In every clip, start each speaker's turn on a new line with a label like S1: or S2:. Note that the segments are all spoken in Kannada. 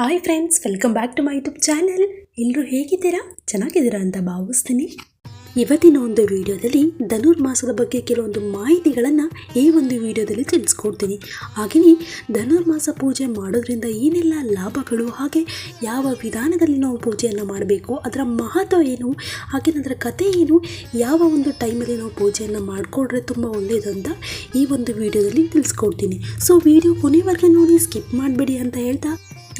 S1: Hi friends welcome back to my YouTube channel ಎಲ್ಲರೂ ಹೇಗಿದ್ದೀರಾ? ಚೆನ್ನಾಗಿದ್ದೀರಾ ಅಂತ ಭಾವಿಸ್ತೀನಿ. ಇವತ್ತಿನ ಒಂದು ವಿಡಿಯೋದಲ್ಲಿ ಧನುರ್ಮಾಸದ ಬಗ್ಗೆ ಕೆಲವೊಂದು ಮಾಹಿತಿಗಳನ್ನು ಈ ಒಂದು ವಿಡಿಯೋದಲ್ಲಿ ತಿಳಿಸ್ಕೊಡ್ತೀನಿ. ಹಾಗೆಯೇ ಧನುರ್ಮಾಸ ಪೂಜೆ ಮಾಡೋದ್ರಿಂದ ಏನೆಲ್ಲ ಲಾಭಗಳು, ಹಾಗೆ ಯಾವ ವಿಧಾನದಲ್ಲಿ ನಾವು ಪೂಜೆಯನ್ನು ಮಾಡಬೇಕು, ಅದರ ಮಹತ್ವ ಏನು, ಹಾಗೆ ಅದರ ಕಥೆ ಏನು, ಯಾವ ಒಂದು ಟೈಮಲ್ಲಿ ನಾವು ಪೂಜೆಯನ್ನು ಮಾಡಿಕೊಂಡ್ರೆ ತುಂಬ ಒಳ್ಳೆಯದು ಅಂತ ಈ ಒಂದು ವಿಡಿಯೋದಲ್ಲಿ ತಿಳಿಸ್ಕೊಡ್ತೀನಿ. ಸೊ ವಿಡಿಯೋ ಕೊನೆವರೆಗೆ ನೋಡಿ, ಸ್ಕಿಪ್ ಮಾಡಬೇಡಿ ಅಂತ ಹೇಳ್ತಾ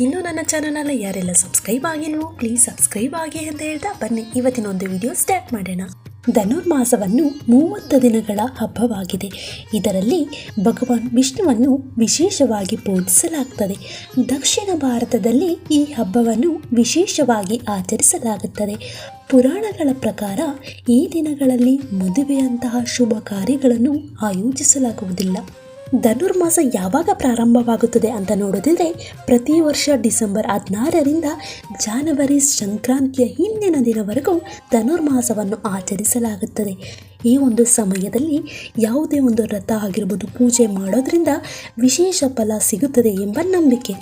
S1: ಇನ್ನು ನನ್ನ ಚಾನಲನ್ನು ಯಾರೆಲ್ಲ ಸಬ್ಸ್ಕ್ರೈಬ್ ಆಗಿಲ್ವೋ ಪ್ಲೀಸ್ ಸಬ್ಸ್ಕ್ರೈಬ್ ಆಗಿ ಅಂತ ಹೇಳ್ತಾ ಬನ್ನಿ. ಇವತ್ತಿನ ಒಂದು ವಿಡಿಯೋ ಸ್ಟಾರ್ಟ್ ಮಾಡೋಣ. ಧನುರ್ಮಾಸವನ್ನು ಮೂವತ್ತು ದಿನಗಳ ಹಬ್ಬವಾಗಿದೆ. ಇದರಲ್ಲಿ ಭಗವಾನ್ ವಿಷ್ಣುವನ್ನು ವಿಶೇಷವಾಗಿ ಪೂಜಿಸಲಾಗುತ್ತದೆ ದಕ್ಷಿಣ ಭಾರತದಲ್ಲಿ ಈ ಹಬ್ಬವನ್ನು ವಿಶೇಷವಾಗಿ ಆಚರಿಸಲಾಗುತ್ತದೆ. ಪುರಾಣಗಳ ಪ್ರಕಾರ ಈ ದಿನಗಳಲ್ಲಿ ಮದುವೆಯಂತಹ ಶುಭ ಕಾರ್ಯಗಳನ್ನು ಆಯೋಜಿಸಲಾಗುವುದಿಲ್ಲ. ಧನುರ್ಮಾಸ ಯಾವಾಗ ಪ್ರಾರಂಭವಾಗುತ್ತದೆ ಅಂತ ನೋಡೋದಿದ್ರೆ ಪ್ರತಿ ವರ್ಷ ಡಿಸೆಂಬರ್ ಹದಿನಾರರಿಂದ ಜಾನವರಿ ಸಂಕ್ರಾಂತಿಯ ಹಿಂದಿನ ದಿನವರೆಗೂ ಧನುರ್ಮಾಸವನ್ನು ಆಚರಿಸಲಾಗುತ್ತದೆ. ಈ ಒಂದು ಸಮಯದಲ್ಲಿ ಯಾವುದೇ ಒಂದು ರಥ ಆಗಿರ್ಬೋದು ಪೂಜೆ ಮಾಡೋದ್ರಿಂದ ವಿಶೇಷ ಫಲ ಸಿಗುತ್ತದೆ ಎಂಬ ನಂಬಿಕೆ.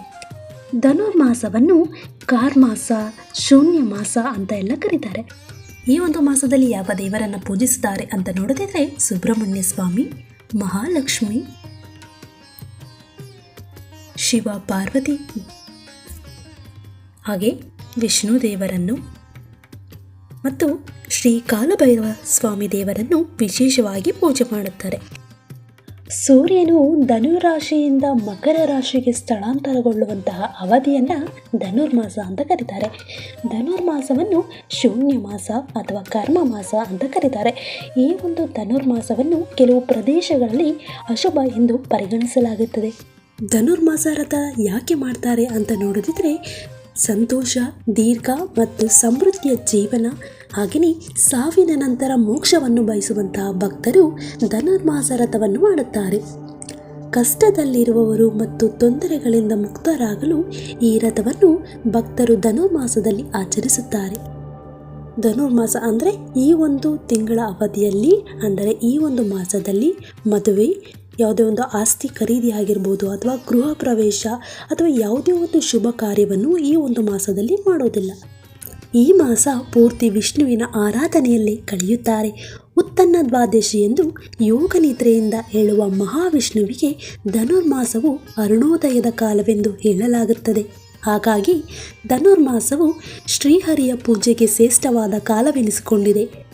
S1: ಧನುರ್ಮಾಸವನ್ನು ಕಾರ್ಮಾಸ ಶೂನ್ಯ ಮಾಸ ಅಂತ ಎಲ್ಲ ಕರೀತಾರೆ. ಈ ಒಂದು ಮಾಸದಲ್ಲಿ ಯಾವ ದೇವರನ್ನು ಪೂಜಿಸುತ್ತಾರೆ ಅಂತ ನೋಡೋದಿದ್ರೆ ಸುಬ್ರಹ್ಮಣ್ಯ ಸ್ವಾಮಿ, ಮಹಾಲಕ್ಷ್ಮಿ ಶಿವ ಪಾರ್ವತಿ. ಹಾಗೆ ವಿಷ್ಣು ದೇವರನ್ನು ಮತ್ತು ಶ್ರೀ ಕಾಲಭೈರವ ಸ್ವಾಮಿ ದೇವರನ್ನು ವಿಶೇಷವಾಗಿ ಪೂಜೆ ಮಾಡುತ್ತಾರೆ. ಸೂರ್ಯನು ಧನುರಾಶಿಯಿಂದ ಮಕರ ರಾಶಿಗೆ ಸ್ಥಳಾಂತರಗೊಳ್ಳುವಂತಹ ಅವಧಿಯನ್ನು ಧನುರ್ಮಾಸ ಅಂತ ಕರೀತಾರೆ. ಧನುರ್ಮಾಸವನ್ನು ಶೂನ್ಯ ಮಾಸ ಅಥವಾ ಕರ್ಮ ಮಾಸ ಅಂತ ಕರೀತಾರೆ. ಈ ಒಂದು ಧನುರ್ಮಾಸವನ್ನು ಕೆಲವು ಪ್ರದೇಶಗಳಲ್ಲಿ ಅಶುಭ ಎಂದು ಪರಿಗಣಿಸಲಾಗುತ್ತದೆ. ಧನುರ್ಮಾಸ ರಥ ಯಾಕೆ ಮಾಡ್ತಾರೆ ಅಂತ ನೋಡೋದಿದ್ರೆ ಸಂತೋಷ, ದೀರ್ಘ ಮತ್ತು ಸಮೃದ್ಧಿಯ ಜೀವನ ಹಾಗೆಯೇ ಸಾವಿನ ನಂತರ ಮೋಕ್ಷವನ್ನು ಬಯಸುವಂತಹ ಭಕ್ತರು ಧನುರ್ಮಾಸ ರಥವನ್ನು ಮಾಡುತ್ತಾರೆ. ಕಷ್ಟದಲ್ಲಿರುವವರು ಮತ್ತು ತೊಂದರೆಗಳಿಂದ ಮುಕ್ತರಾಗಲು ಈ ರಥವನ್ನು ಭಕ್ತರು ಧನುರ್ಮಾಸದಲ್ಲಿ ಆಚರಿಸುತ್ತಾರೆ. ಧನುರ್ಮಾಸ ಅಂದರೆ ಈ ಒಂದು ತಿಂಗಳ ಅವಧಿಯಲ್ಲಿ, ಅಂದರೆ ಈ ಒಂದು ಮಾಸದಲ್ಲಿ ಮದುವೆ ಯಾವುದೇ ಒಂದು ಆಸ್ತಿ ಖರೀದಿ ಆಗಿರ್ಬೋದು ಅಥವಾ ಗೃಹ ಪ್ರವೇಶ ಅಥವಾ ಯಾವುದೇ ಒಂದು ಶುಭ ಕಾರ್ಯವನ್ನು ಈ ಒಂದು ಮಾಸದಲ್ಲಿ ಮಾಡೋದಿಲ್ಲ. ಈ ಮಾಸ ಪೂರ್ತಿ ವಿಷ್ಣುವಿನ ಆರಾಧನೆಯಲ್ಲಿ ಕಳೆಯುತ್ತಾರೆ. ಉತ್ತನ್ನ ದ್ವಾದಶಿ ಎಂದು ಯೋಗ ನಿದ್ರೆಯಿಂದ ಹೇಳುವ ಮಹಾವಿಷ್ಣುವಿಗೆ ಧನುರ್ಮಾಸವು ಅರುಣೋದಯದ ಕಾಲವೆಂದು ಹೇಳಲಾಗುತ್ತದೆ. ಹಾಗಾಗಿ ಧನುರ್ಮಾಸವು ಶ್ರೀಹರಿಯ ಪೂಜೆಗೆ ಶ್ರೇಷ್ಠವಾದ ಕಾಲವೆನಿಸಿಕೊಂಡಿದೆ.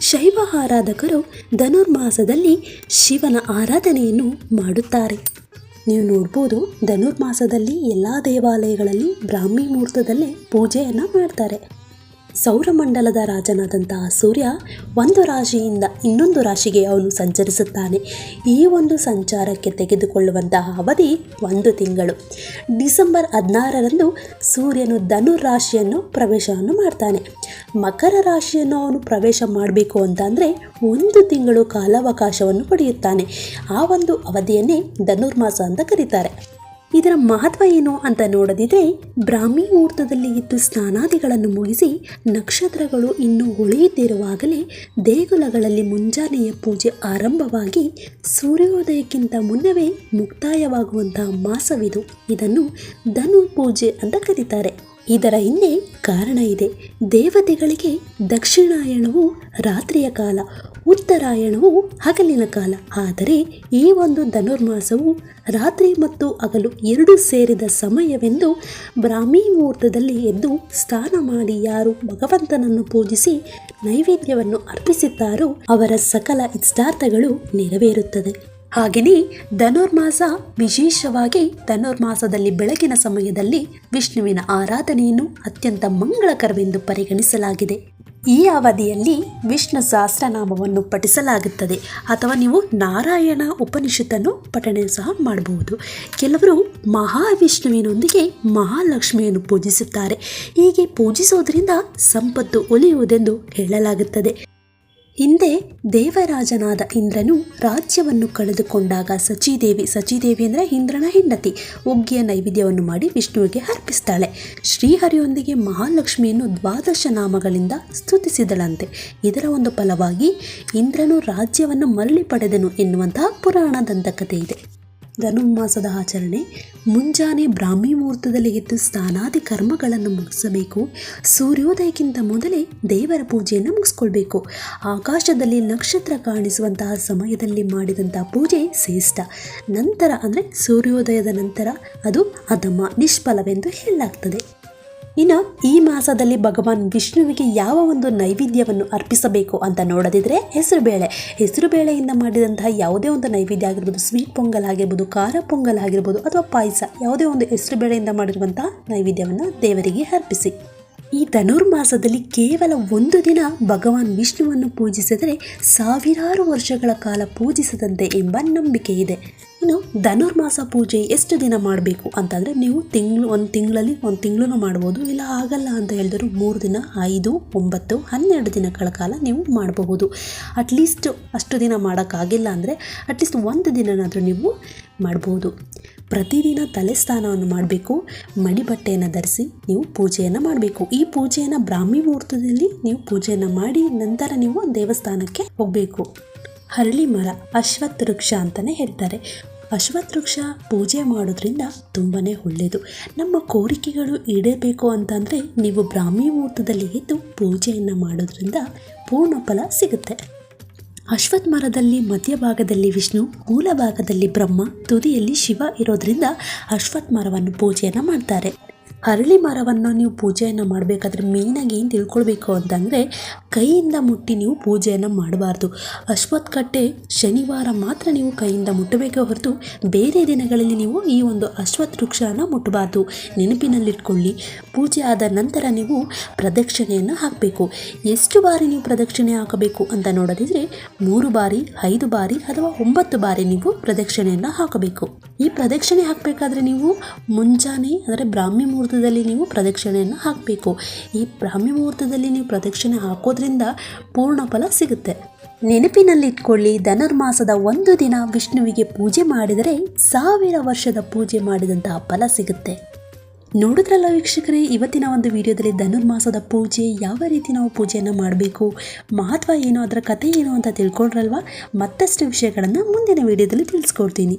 S1: ಶೈವ ಆರಾಧಕರು ಧನುರ್ಮಾಸದಲ್ಲಿ ಶಿವನ ಆರಾಧನೆಯನ್ನು ಮಾಡುತ್ತಾರೆ. ನೀವು ನೋಡ್ಬೋದು, ಧನುರ್ಮಾಸದಲ್ಲಿ ಎಲ್ಲ ದೇವಾಲಯಗಳಲ್ಲಿ ಬ್ರಾಹ್ಮಿ ಮುಹೂರ್ತದಲ್ಲೇ ಪೂಜೆಯನ್ನು ಮಾಡ್ತಾರೆ. ಸೌರಮಂಡಲದ ರಾಜನಾದಂತಹ ಸೂರ್ಯ ಒಂದು ರಾಶಿಯಿಂದ ಇನ್ನೊಂದು ರಾಶಿಗೆ ಅವನು ಸಂಚರಿಸುತ್ತಾನೆ. ಈ ಒಂದು ಸಂಚಾರಕ್ಕೆ ತೆಗೆದುಕೊಳ್ಳುವಂತಹ ಅವಧಿ ಒಂದು ತಿಂಗಳು. ಡಿಸೆಂಬರ್ ಹದಿನಾರರಂದು ಸೂರ್ಯನು ಧನುರ್ ರಾಶಿಯನ್ನು ಪ್ರವೇಶವನ್ನು ಮಾಡ್ತಾನೆ. ಮಕರ ರಾಶಿಯನ್ನು ಅವನು ಪ್ರವೇಶ ಮಾಡಬೇಕು ಅಂತಂದರೆ ಒಂದು ತಿಂಗಳು ಕಾಲಾವಕಾಶವನ್ನು ಪಡೆಯುತ್ತಾನೆ. ಆ ಒಂದು ಅವಧಿಯನ್ನೇ ಧನುರ್ಮಾಸ ಅಂತ ಕರೀತಾರೆ. ಇದರ ಮಹತ್ವ ಏನು ಅಂತ ನೋಡದಿದ್ರೆ ಬ್ರಾಹ್ಮಿ ಮುಹೂರ್ತದಲ್ಲಿ ಇದ್ದು ಸ್ನಾನಾದಿಗಳನ್ನು ಮುಗಿಸಿ ನಕ್ಷತ್ರಗಳು ಇನ್ನೂ ಉಳಿಯುತ್ತಿರುವಾಗಲೇ ದೇಗುಲಗಳಲ್ಲಿ ಮುಂಜಾನೆಯ ಪೂಜೆ ಆರಂಭವಾಗಿ ಸೂರ್ಯೋದಯಕ್ಕಿಂತ ಮುನ್ನವೇ ಮುಕ್ತಾಯವಾಗುವಂತಹ ಮಾಸವಿದು. ಇದನ್ನು ಧನು ಪೂಜೆ ಅಂತ ಕರೀತಾರೆ. ಇದರ ಹಿಂದೆ ಕಾರಣ ಇದೆ. ದೇವತೆಗಳಿಗೆ ದಕ್ಷಿಣಾಯಣವು ರಾತ್ರಿಯ ಕಾಲ. ಉತ್ತರಾಯಣವು ಹಗಲಿನ ಕಾಲ. ಆದರೆ ಈ ಒಂದು ಧನುರ್ಮಾಸವು ರಾತ್ರಿ ಮತ್ತು ಹಗಲು ಎರಡು ಸೇರಿದ ಸಮಯವೆಂದು ಬ್ರಾಹ್ಮಿ ಮುಹೂರ್ತದಲ್ಲಿ ಎದ್ದು ಸ್ನಾನ ಮಾಡಿ ಯಾರು ಭಗವಂತನನ್ನು ಪೂಜಿಸಿ ನೈವೇದ್ಯವನ್ನು ಅರ್ಪಿಸುತ್ತಾರೋ ಅವರ ಸಕಲ ಇಷ್ಟಾರ್ಥಗಳು ನೆರವೇರುತ್ತದೆ. ಹಾಗೆಯೇ ಧನುರ್ಮಾಸ ವಿಶೇಷವಾಗಿ ಧನುರ್ಮಾಸದಲ್ಲಿ ಬೆಳಗಿನ ಸಮಯದಲ್ಲಿ ವಿಷ್ಣುವಿನ ಆರಾಧನೆಯನ್ನು ಅತ್ಯಂತ ಮಂಗಳಕರವೆಂದು ಪರಿಗಣಿಸಲಾಗಿದೆ. ಈ ಅವಧಿಯಲ್ಲಿ ವಿಷ್ಣು ಸಹಸ್ರನಾಮವನ್ನು ಪಠಿಸಲಾಗುತ್ತದೆ. ಅಥವಾ ನೀವು ನಾರಾಯಣ ಉಪನಿಷತ್ತನ್ನು ಪಠಣೆ ಸಹ ಮಾಡಬಹುದು. ಕೆಲವರು ಮಹಾವಿಷ್ಣುವಿನೊಂದಿಗೆ ಮಹಾಲಕ್ಷ್ಮಿಯನ್ನು ಪೂಜಿಸುತ್ತಾರೆ. ಹೀಗೆ ಪೂಜಿಸುವುದರಿಂದ ಸಂಪತ್ತು ಒಲಿಯುವುದೆಂದು ಹೇಳಲಾಗುತ್ತದೆ. ಹಿಂದೆ ದೇವರಾಜನಾದ ಇಂದ್ರನು ರಾಜ್ಯವನ್ನು ಕಳೆದುಕೊಂಡಾಗ ಸಚಿದೇವಿ ಸಚಿದೇವಿ ಅಂದರೆ ಇಂದ್ರನ ಹೆಂಡತಿ, ಉಗ್ಗಿಯ ನೈವೇದ್ಯವನ್ನು ಮಾಡಿ ವಿಷ್ಣುವಿಗೆ ಅರ್ಪಿಸ್ತಾಳೆ. ಶ್ರೀಹರಿಯೊಂದಿಗೆ ಮಹಾಲಕ್ಷ್ಮಿಯನ್ನು ದ್ವಾದಶ ನಾಮಗಳಿಂದ ಸ್ತುತಿಸಿದಳಂತೆ. ಇದರ ಒಂದು ಫಲವಾಗಿ ಇಂದ್ರನು ರಾಜ್ಯವನ್ನು ಮರಳಿ ಪಡೆದನು ಎನ್ನುವಂತಹ ಪುರಾಣ ದಂತಕತೆ ಇದೆ. ಧನುರ್ಮಾಸದ ಆಚರಣೆ. ಮುಂಜಾನೆ ಬ್ರಾಹ್ಮಿ ಮುಹೂರ್ತದಲ್ಲಿ ಎದ್ದು ಸ್ನಾನಾದಿ ಕರ್ಮಗಳನ್ನು ಮುಗಿಸಬೇಕು. ಸೂರ್ಯೋದಯಕ್ಕಿಂತ ಮೊದಲೇ ದೇವರ ಪೂಜೆಯನ್ನು ಮುಗಿಸ್ಕೊಳ್ಬೇಕು. ಆಕಾಶದಲ್ಲಿ ನಕ್ಷತ್ರ ಕಾಣಿಸುವಂತಹ ಸಮಯದಲ್ಲಿ ಮಾಡಿದಂತಹ ಪೂಜೆ ಶ್ರೇಷ್ಠ. ನಂತರ ಅಂದರೆ ಸೂರ್ಯೋದಯದ ನಂತರ ಅದು ಅಧಮ ನಿಷ್ಫಲವೆಂದು ಹೇಳಲಾಗ್ತದೆ. ಇನ್ನು ಈ ಮಾಸದಲ್ಲಿ ಭಗವಾನ್ ವಿಷ್ಣುವಿಗೆ ಯಾವ ಒಂದು ನೈವೇದ್ಯವನ್ನು ಅರ್ಪಿಸಬೇಕು ಅಂತ ನೋಡದಿದ್ರೆ ಹೆಸರು ಬೇಳೆ. ಹೆಸರು ಬೇಳೆಯಿಂದ ಮಾಡಿದಂತಹ ಯಾವುದೇ ಒಂದು ನೈವೇದ್ಯ ಆಗಿರ್ಬೋದು ಸ್ವೀಟ್ ಪೊಂಗಲ್ ಆಗಿರ್ಬೋದು, ಖಾರ ಪೊಂಗಲ್ ಆಗಿರ್ಬೋದು ಅಥವಾ ಪಾಯಸ, ಯಾವುದೇ ಒಂದು ಹೆಸರು ಬೇಳೆಯಿಂದ ಮಾಡಿರುವಂತಹ ನೈವೇದ್ಯವನ್ನು ದೇವರಿಗೆ ಅರ್ಪಿಸಿ. ಈ ಧನುರ್ಮಾಸದಲ್ಲಿ ಕೇವಲ ಒಂದು ದಿನ ಭಗವಾನ್ ವಿಷ್ಣುವನ್ನು ಪೂಜಿಸಿದರೆ ಸಾವಿರಾರು ವರ್ಷಗಳ ಕಾಲ ಪೂಜಿಸದಂತೆ ಎಂಬ ನಂಬಿಕೆ ಇದೆ. ಇನ್ನು ಧನುರ್ಮಾಸ ಪೂಜೆ ಎಷ್ಟು ದಿನ ಮಾಡಬೇಕು ಅಂತಂದರೆ ನೀವು ತಿಂಗಳು, ಒಂದು ತಿಂಗಳಲ್ಲಿ ಒಂದು ತಿಂಗಳೂ ಮಾಡ್ಬೋದು. ಇಲ್ಲ, ಆಗಲ್ಲ ಅಂತ ಹೇಳಿದ್ರು ಮೂರು ದಿನ, ಐದು, ಒಂಬತ್ತು, ಹನ್ನೆರಡು ದಿನಗಳ ಕಾಲ ನೀವು ಮಾಡಬಹುದು. ಅಟ್ಲೀಸ್ಟ್ ಅಷ್ಟು ದಿನ ಮಾಡೋಕ್ಕಾಗಿಲ್ಲ ಅಂದರೆ ಅಟ್ಲೀಸ್ಟ್ ಒಂದು ದಿನನಾದರೂ ನೀವು ಮಾಡ್ಬೋದು. ಪ್ರತಿದಿನ ತಲೆ ಸ್ನಾನವನ್ನು ಮಾಡಬೇಕು ಮಡಿ ಬಟ್ಟೆಯನ್ನು ಧರಿಸಿ ನೀವು ಪೂಜೆಯನ್ನು ಮಾಡಬೇಕು. ಈ ಪೂಜೆಯನ್ನು ಬ್ರಾಹ್ಮಿ ಮುಹೂರ್ತದಲ್ಲಿ ನೀವು ಪೂಜೆಯನ್ನು ಮಾಡಿ ನಂತರ ನೀವು ದೇವಸ್ಥಾನಕ್ಕೆ ಹೋಗಬೇಕು. ಹರಳಿ ಮರ, ಅಶ್ವತ್ಥ ವೃಕ್ಷ ಅಂತಲೇ ಹೇಳ್ತಾರೆ. ಅಶ್ವತ್ಥ ವೃಕ್ಷ ಪೂಜೆ ಮಾಡೋದ್ರಿಂದ ತುಂಬಾ ಒಳ್ಳೆಯದು ನಮ್ಮ ಕೋರಿಕೆಗಳು ಈಡೇಬೇಕು ಅಂತಂದರೆ ನೀವು ಬ್ರಾಹ್ಮಿ ಮುಹೂರ್ತದಲ್ಲಿ ಇದ್ದು ಪೂಜೆಯನ್ನು ಮಾಡೋದ್ರಿಂದ ಪೂರ್ಣ ಫಲ ಸಿಗುತ್ತೆ. ಅಶ್ವತ್ಥ ಮರದಲ್ಲಿ ಮಧ್ಯಭಾಗದಲ್ಲಿ ವಿಷ್ಣು ಮೂಲಭಾಗದಲ್ಲಿ ಬ್ರಹ್ಮ ತುದಿಯಲ್ಲಿ ಶಿವ ಇರೋದ್ರಿಂದ ಅಶ್ವತ್ ಮರವನ್ನು ಪೂಜೆಯನ್ನು ಮಾಡ್ತಾರೆ. ಹರಳಿ ಮರವನ್ನು ನೀವು ಪೂಜೆಯನ್ನು ಮಾಡಬೇಕಾದ್ರೆ ಮೇಯ್ನಾಗಿ ಏನು ತಿಳ್ಕೊಳ್ಬೇಕು ಅಂತಂದರೆ ಕೈಯಿಂದ ಮುಟ್ಟಿ ನೀವು ಪೂಜೆಯನ್ನು ಮಾಡಬಾರ್ದು. ಅಶ್ವತ್ಥ ಕಟ್ಟೆ ಶನಿವಾರ ಮಾತ್ರ ನೀವು ಕೈಯಿಂದ ಮುಟ್ಟಬೇಕೇ ಹೊರತು ಬೇರೆ ದಿನಗಳಲ್ಲಿ ನೀವು ಈ ಒಂದು ಅಶ್ವತ್ಥ ವೃಕ್ಷವನ್ನು ಮುಟ್ಟಬಾರ್ದು. ನೆನಪಿನಲ್ಲಿಟ್ಕೊಳ್ಳಿ. ಪೂಜೆ ಆದ ನಂತರ ನೀವು ಪ್ರದಕ್ಷಿಣೆಯನ್ನು ಹಾಕಬೇಕು. ಎಷ್ಟು ಬಾರಿ ನೀವು ಪ್ರದಕ್ಷಿಣೆ ಹಾಕಬೇಕು ಅಂತ ನೋಡೋದಿದ್ರೆ ಮೂರು ಬಾರಿ, ಐದು ಬಾರಿ ಅಥವಾ ಒಂಬತ್ತು ಬಾರಿ ನೀವು ಪ್ರದಕ್ಷಿಣೆಯನ್ನು ಹಾಕಬೇಕು. ಈ ಪ್ರದಕ್ಷಿಣೆ ಹಾಕಬೇಕಾದ್ರೆ ನೀವು ಮುಂಜಾನೆ, ಅಂದರೆ ಬ್ರಾಹ್ಮಿ ಮುಹೂರ್ತದಲ್ಲಿ ನೀವು ಪ್ರದಕ್ಷಿಣೆಯನ್ನು ಹಾಕಬೇಕು. ಈ ಬ್ರಾಹ್ಮಿ ಮುಹೂರ್ತದಲ್ಲಿ ನೀವು ಪ್ರದಕ್ಷಿಣೆ ಹಾಕೋದ್ರಿಂದ ಪೂರ್ಣ ಫಲ ಸಿಗುತ್ತೆ. ನೆನಪಿನಲ್ಲಿಟ್ಕೊಳ್ಳಿ, ಧನುರ್ಮಾಸದ ಒಂದು ದಿನ ವಿಷ್ಣುವಿಗೆ ಪೂಜೆ ಮಾಡಿದರೆ ಸಾವಿರ ವರ್ಷದ ಪೂಜೆ ಮಾಡಿದಂತಹ ಫಲ ಸಿಗುತ್ತೆ. ನೋಡಿದ್ರಲ್ಲ ವೀಕ್ಷಕರೇ, ಇವತ್ತಿನ ಒಂದು ವಿಡಿಯೋದಲ್ಲಿ ಧನುರ್ಮಾಸದ ಪೂಜೆ, ಯಾವ ರೀತಿ ನಾವು ಪೂಜೆಯನ್ನು ಮಾಡಬೇಕು, ಮಹತ್ವ ಏನು, ಅದರ ಕಥೆ ಏನು ಅಂತ ತಿಳ್ಕೊಂಡ್ರಲ್ವಾ? ಮತ್ತಷ್ಟು ವಿಷಯಗಳನ್ನು ಮುಂದಿನ ವಿಡಿಯೋದಲ್ಲಿ ತಿಳಿಸ್ಕೊಡ್ತೀನಿ.